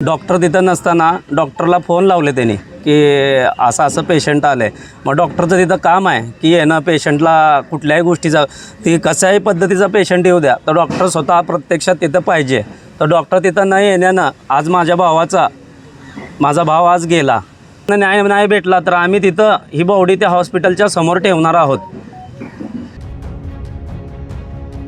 Doctor तिथं नसताना डॉक्टरला फोन लावले त्यांनी की असं असं पेशंट आलं आहे मग डॉक्टरचं तिथं काम आहे की येणं पेशंटला कुठल्याही गोष्टीचा ती कशाही पद्धतीचा पेशंट येऊ द्या. तर डॉक्टर स्वतः प्रत्यक्षात तिथं पाहिजे. तर डॉक्टर तिथं नाही येण्यानं आज माझ्या भावाचा माझा भाव आज गेला. न्याय नाही भेटला तर आम्ही तिथं ही बॉडी त्या हॉस्पिटलच्या समोर ठेवणार आहोत.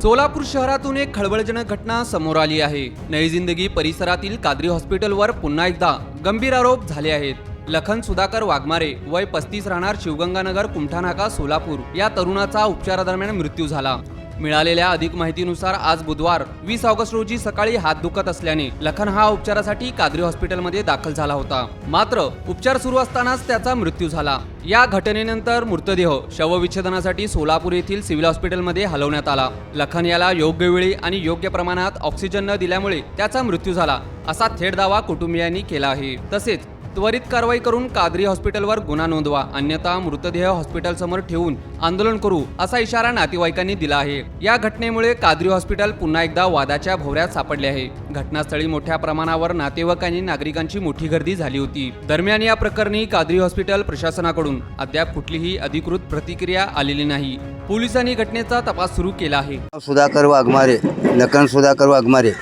सोलापूर शहरातून एक खळबळजनक घटना समोर आली आहे. नई जिंदगी परिसरातील कादरी हॉस्पिटलवर पुन्हा एकदा गंभीर आरोप झाले आहेत. लखन सुधाकर वाघमारे वय पस्तीस राहणार शिवगंगानगर कुमठानाका सोलापूर या तरुणाचा उपचारादरम्यान मृत्यू झाला. मिळालेल्या अधिक माहितीनुसार आज बुधवार वीस ऑगस्ट रोजी सकाळी हात दुखत असल्याने लखन हा उपचारासाठी कादरी हॉस्पिटलमध्ये दाखल झाला होता. मात्र उपचार सुरू असतानाच त्याचा मृत्यू झाला. या घटनेनंतर मृतदेह शवविच्छेदनासाठी सोलापूर येथील सिव्हिल हॉस्पिटलमध्ये हलवण्यात आला. लखन याला योग्य वेळी आणि योग्य प्रमाणात ऑक्सिजन न दिल्यामुळे त्याचा मृत्यू झाला असा थेट दावा कुटुंबियांनी केला आहे. तसेच त्वरित कारवाई करून कादरी हॉस्पिटलवर गुन्हा नोंदवा. अन्यथा मृतदेह हॉस्पिटलसमोर ठेवून आंदोलन करू असा इशारा नातेवाईकांनी दिला आहे. या घटनेमुळे कादरी हॉस्पिटल पुन्हा एकदा वादाच्या भोवऱ्यात सापडले आहे. घटनास्थळी मोठ्या प्रमाणावर नातेवाईकांनी नागरिकांची मोठी गर्दी झाली होती. दरम्यान या प्रकरणी कादरी हॉस्पिटल प्रशासनाकडून अद्याप कुठलीही अधिकृत प्रतिक्रिया आलेली नाही. पोलिसांनी घटनेचा तपास सुरू केला आहे. सुधाकर वाघमारे लखन सुधाकर वाघमारे.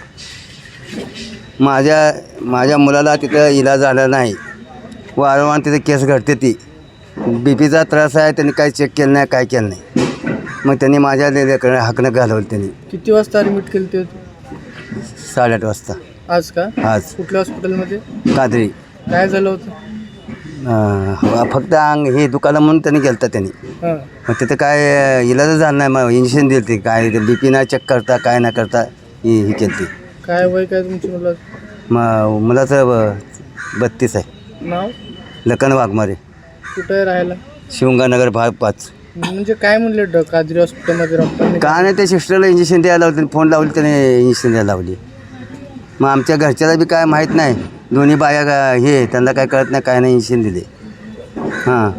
माझ्या माझ्या मुलाला तिथं इलाज झाला नाही. वारंवार तिथे केस घडते ती. बी पीचा त्रास आहे त्यांनी काही चेक केलं नाही काय केलं नाही. मग त्यांनी माझ्या लेकरं हाकणं घालवलं त्यांनी. किती वाजता ॲडमिट केलं ते साडेआठ वाजता. आज का? आज. कुठल्या हॉस्पिटलमध्ये कादरी. काय झालं होतं? अं, फक्त अंग हे दुखालं म्हणून त्यांनी गेलं त्यांनी. हां. मग तिथं काय इलाजच झालं नाही मग इंजेक्शन दिलं ते काय बी पी नाही चेक करता काय नाही करता ही ही केली ती काय वय काय तुमची मुलं मग मुलाचं बत्तीस आहे. नाव? लखन वाघमारे. कुठं राहायला? शिवंगानगर भाग पाच. म्हणजे काय म्हणले ड कादरी हॉस्पिटलमध्ये डॉक्टरने का नाही त्या सिस्टरला इंजेक्शन द्यायला लावलं त्यांनी फोन लावली त्याने इंजेक्शन द्यायला लावली. मग आमच्या घरच्याला बी काय माहीत नाही. दोन्ही बाया का- हे त्यांना काय कळत नाही काय नाही इंजेक्शन दिले. हां.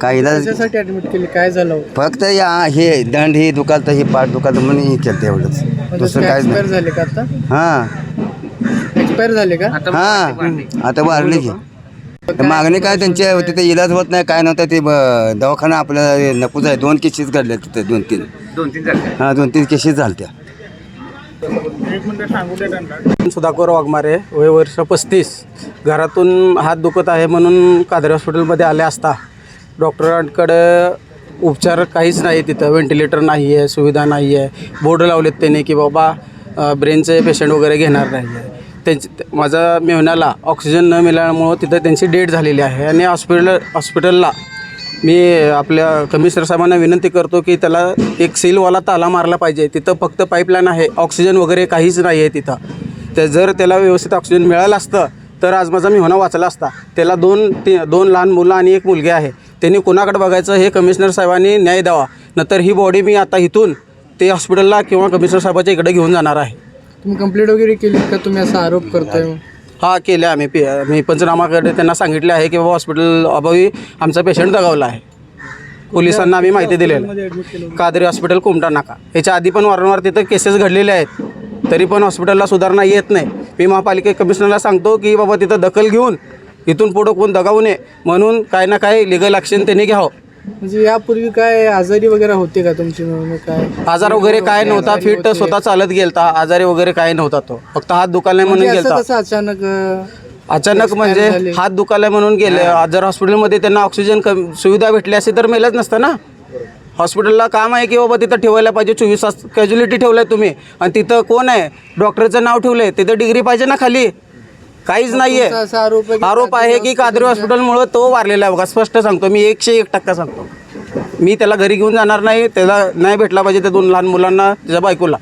काय इलाज? कशासाठी ॲडमिट केली? काय झालं? होतं फक्त या हे दंड हे दुखालतं हे पाठ दुखालतं म्हणून हे केलं एवढंच. म्हणजे दुसरं काय नाही. झाले का आता? हां. एक्सपायर झाले का? हां. आता वारली की. मागणी काय त्यांच्या तिथे इलाज होत नाही काय नव्हतं ते ब- दवाखाना आपल्याला नकोच आहे. दोन केसेस घडल्या तिथे दोन तीन. दोन तीन हां दोन तीन केसेस झाल्या सुधाकर वाघमारे वय वर्ष पस्तीस. घरातून हात दुखत आहे म्हणून कादरी हॉस्पिटलमध्ये आले असता. डॉक्टरांकडे उपचार काहीच नाही तिथं. व्हेंटिलेटर नाही आहे सुविधा नाही आहे बोर्ड लावलेत त्यांनी की बाबा ब्रेनचे पेशंट वगैरे घेणार नाही आहे त्यांचे माझा मेहण्याला ऑक्सिजन न मिळाल्यामुळं तिथं त्यांची डेट झालेली आहे. आणि हॉस्पिटल हॉस्पिटलला मी आपल्या कमिशनर साहेबांना विनंती करतो की त्याला एक सीलवाला ताला मारला पाहिजे. तिथं फक्त पाईपलाईन आहे. ऑक्सिजन वगैरे काहीच नाही आहे तिथं. तर जर त्याला व्यवस्थित ऑक्सिजन मिळालं असतं तर आज माझा मिहोना वाचला असता. त्याला दोन ती दोन लहान मुलं आणि एक मुलगी आहे. त्यांनी कोणाकडे बघायचं हे कमिशनर साहेबांनी न्याय द्यावा. नंतर ही बॉडी मी आता इथून ते हॉस्पिटलला किंवा कमिशनर साहेबाच्या इकडे घेऊन जाणार आहे. तुम्ही कंप्लेंट वगैरे केली का? तुम्ही असा आरोप करताय? हा केले आम्ही. पी मी पंचनामाकडे त्यांना सांगितले आहे की बाबा हॉस्पिटल अभावी आमचा पेशंट दगावला आहे. पोलिसांना आम्ही माहिती दिलेली कादरी हॉस्पिटल कुमटा नाका. याच्या आधी पण वारंवार तिथं केसेस घडलेले आहेत. तरी पण हॉस्पिटलला सुधारणा येत नाही. मी महापालिका कमिशनरला सांगतो की बाबा तिथं दखल घेऊन इथून पुढं कोण दगावू नये. म्हणून काय ना काय लिगल ॲक्शन त्यांनी घ्यावं. म्हणजे यापूर्वी काय आजारी वगैरे होते का तुमची काय? आजार वगैरे काय नव्हता फिट स्वतः चालत गेलता. आजारी वगैरे काय नव्हता तो. फक्त हात दुखायला म्हणून म्हणजे गेलता. असं कसं अचानक अं, अचानक म्हणजे हात दुखायला म्हणून गेले. जर हॉस्पिटलमध्ये त्यांना ऑक्सिजन कम सुविधा भेटली असती तर मेलच नसतं ना? हॉस्पिटलला काम आहे की बाबा तिथं ठेवायला पाहिजे? चोवीस तास कॅज्युलिटी ठेवलाय तुम्ही. आणि तिथं कोण आहे? डॉक्टरचं नाव ठेवलंय. तिथं डिग्री पाहिजे ना खाली? काहीच नाहीये. तुमचा असा आरोप आहे की आरोप आहे की कादरी हॉस्पिटलमुळं तो वारलेला आहे. बघा स्पष्ट सांगतो. मी एकशे एक टक्का सांगतो. मी त्याला घरी घेऊन जाणार नाही त्याला नाही भेटला पाहिजे त्या दोन लहान मुलांना त्याच्या बायकोला.